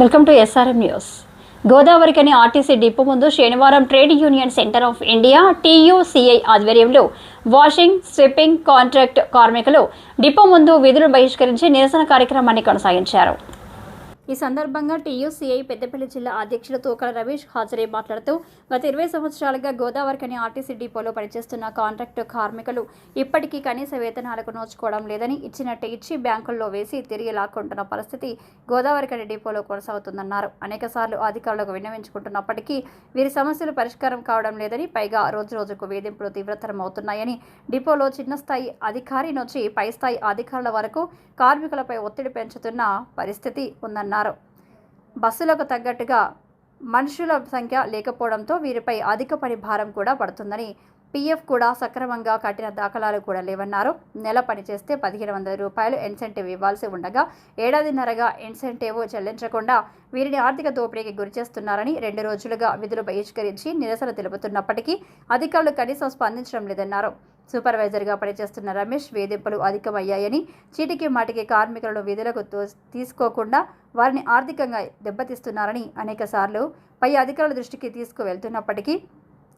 Welcome to SRM news Godavarikhani RTC depot ముందు శనివారం trade union centre of India TUCI ఆధ్వర్యంలో washing sweeping contract కార్మికులు depot ముందు విధులు బహిష్కరించి నిరసన కార్యక్రమాన్ని కొనసాగించారు. ఈ సందర్భంగా టీయూసీఐ పెద్దపల్లి జిల్లా అధ్యక్షులు తూకల రమేష్ హాజరై మాట్లాడుతూ గత ఇరవై సంవత్సరాలుగా గోదావరికని ఆర్టీసీ డిపోలో పనిచేస్తున్న కాంట్రాక్టు కార్మికులు ఇప్పటికీ కనీస వేతనాలకు నోచుకోవడం లేదని ఇచ్చినట్టు ఇచ్చి బ్యాంకుల్లో వేసి తిరిగి లాక్కుంటున్న పరిస్థితి గోదావరికని డిపోలో కొనసాగుతుందన్నారు. అనేక సార్లు అధికారులకు విన్నవించుకుంటున్నప్పటికీ వీరి సమస్యలు పరిష్కారం కావడం లేదని పైగా రోజు రోజుకు వేధింపులు తీవ్రతరం అవుతున్నాయని డిపోలో చిన్న స్థాయి అధికారి నుంచి పై స్థాయి అధికారుల వరకు కార్మికులపై ఒత్తిడి పెంచుతున్న పరిస్థితి ఉందన్నారు. బస్సులకు తగ్గట్టుగా మనుషుల సంఖ్య లేకపోవడంతో వీరిపై అధిక పని భారం కూడా పడుతుందని పీఎఫ్ కూడా సక్రమంగా కట్టిన దాఖలాలు కూడా లేవన్నారు. నెల పని చేస్తే పదిహేను వందల రూపాయలు ఇన్సెంటివ్ ఇవ్వాల్సి ఉండగా ఏడాదిన్నరగా ఇన్సెంటివ్ చెల్లించకుండా వీరిని ఆర్థిక దోపిడీకి గురిచేస్తున్నారని రెండు రోజులుగా విధులు బహిష్కరించి నిరసన తెలుపుతున్నప్పటికీ అధికారులు కనీసం స్పందించడం లేదన్నారు. సూపర్వైజర్గా పనిచేస్తున్న రమేష్ వేధింపులు అధికమయ్యాయని చీటికి మాటికి కార్మికులను విధులకు తో- తీసుకోకుండా వారిని ఆర్థికంగా దెబ్బతీస్తున్నారని అనేక సార్లు పై అధికారుల దృష్టికి తీసుకువెళ్తున్నప్పటికీ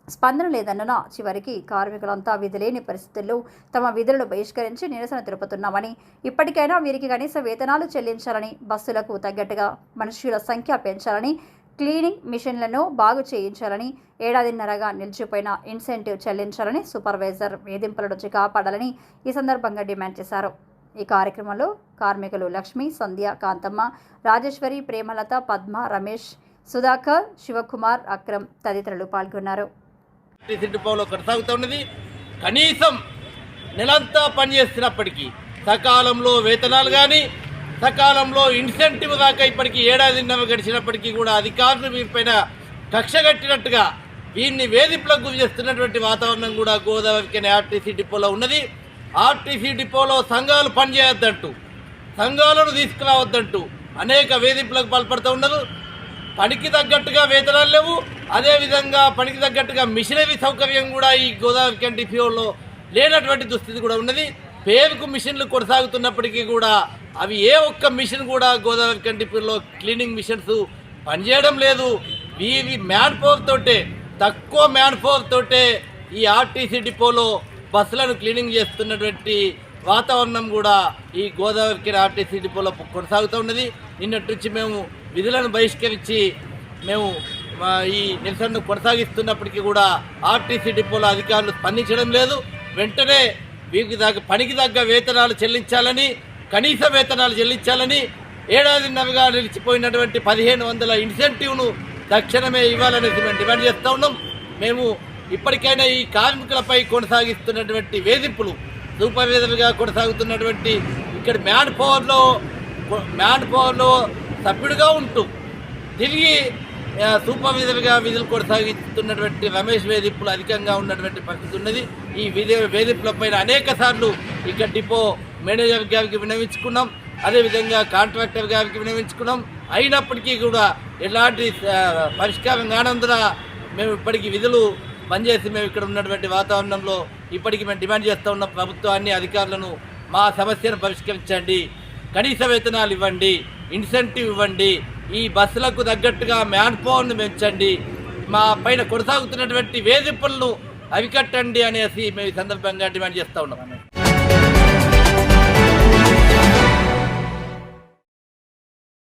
స్పందన లేదన్న చివరికి కార్మికులంతా విధులేని పరిస్థితుల్లో తమ విధులను బహిష్కరించి నిరసన తెలుపుతున్నామని ఇప్పటికైనా వీరికి కనీస వేతనాలు చెల్లించాలని బస్సులకు తగ్గట్టుగా మనుషుల సంఖ్య పెంచాలని క్లీనింగ్ మిషన్లను బాగు చేయించాలని ఏడాదిన్నరగా నిలిచిపోయిన ఇన్సెంటివ్ చెల్లించాలని సూపర్వైజర్ వేధింపుల నుంచి కాపాడాలని ఈ సందర్భంగా డిమాండ్ చేశారు. ఈ కార్యక్రమంలో కార్మికులు లక్ష్మి సంధ్య కాంతమ్మ రాజేశ్వరి ప్రేమలత పద్మ రమేష్ సుధాకర్ శివకుమార్ అక్రమ్ తదితరులు పాల్గొన్నారు. కొనసాగుతున్నది కనీసం నెలంతా పనిచేస్తున్నప్పటికీ సకాలంలో వేతనాలు కానీ సకాలంలో ఇన్సెంటివ్ దాకా ఇప్పటికీ ఏడాదిన్నర గడిచినప్పటికీ కూడా అధికారులు వీరిపైన కక్ష కట్టినట్టుగా వీరిని వేధింపులకు గురి చేస్తున్నటువంటి వాతావరణం కూడా గోదావరికి ఆర్టీసీ డిపోలో ఉన్నది. ఆర్టీసీ డిపోలో సంఘాలు పనిచేయొద్దంటూ సంఘాలను తీసుకురావద్దంటూ అనేక వేధింపులకు పాల్పడుతూ ఉన్నారు. పనికి తగ్గట్టుగా వేతనాలు లేవు. అదేవిధంగా పనికి తగ్గట్టుగా మిషనరీ సౌకర్యం కూడా ఈ గోదావరి కంటి ఫ్యూల్లో లేనటువంటి దుస్థితి కూడా ఉన్నది. పేరుకు మిషన్లు కొనసాగుతున్నప్పటికీ కూడా అవి ఏ ఒక్క మిషన్ కూడా గోదావరి కంటిపూర్లో క్లీనింగ్ మిషన్స్ పనిచేయడం లేదు. వీవి మ్యాన్ పవర్ తోటే తక్కువ మ్యాన్ పవర్ తోటే ఈ ఆర్టీసీ డిపోలో బస్సులను క్లీనింగ్ చేస్తున్నటువంటి వాతావరణం కూడా ఈ గోదావరికి ఆర్టీసీ డిపోలో కొనసాగుతూ ఉన్నది. నిన్నటి నుంచి మేము విధులను బహిష్కరించి మేము ఈ నిరసనను కొనసాగిస్తున్నప్పటికీ కూడా ఆర్టీసీ డిపోలో అధికారులు స్పందించడం లేదు. వెంటనే వీరికి దగ్గర పనికి తగ్గ వేతనాలు చెల్లించాలని కనీస వేతనాలు చెల్లించాలని ఏడాదిన్నరగా నిలిచిపోయినటువంటి పదిహేను వందల ఇన్సెంటివ్ను తక్షణమే ఇవ్వాలనేసి మేము డిమాండ్ చేస్తూ ఉన్నాం. మేము ఇప్పటికైనా ఈ కార్మికులపై కొనసాగిస్తున్నటువంటి వేధింపులు సూపర్వైజర్గా కొనసాగుతున్నటువంటి ఇక్కడ మ్యాన్ పవర్లో మ్యాన్ పవర్లో సభ్యుడిగా ఉంటూ తిరిగి సూపర్వైజర్గా విధులు కొనసాగిస్తున్నటువంటి రమేష్ వేధింపులు అధికంగా ఉన్నటువంటి పరిస్థితి ఉన్నది. ఈ విధి వేధింపులపైన అనేక సార్లు ఇక్కడ డిపో మేనేజర్ గారికి వినవించుకున్నాం అదేవిధంగా కాంట్రాక్టర్ గారికి వినవించుకున్నాం అయినప్పటికీ కూడా ఎలాంటి పరిష్కారం కానందున మేము ఇప్పటికీ విధులు పనిచేసి మేము ఇక్కడ ఉన్నటువంటి వాతావరణంలో ఇప్పటికీ మేము డిమాండ్ చేస్తూ ఉన్న ప్రభుత్వాన్ని అధికారులను మా సమస్యను పరిష్కరించండి. కనీస వేతనాలు ఇవ్వండి ఇన్సెంటివ్ ఇవ్వండి ఈ బస్సులకు తగ్గట్టుగా మ్యాన్ పవర్ను పెంచండి మా పైన కొనసాగుతున్నటువంటి వేధింపులను అవికట్టండి అనేసి మేము ఈ సందర్భంగా డిమాండ్ చేస్తూ ఉన్నాం.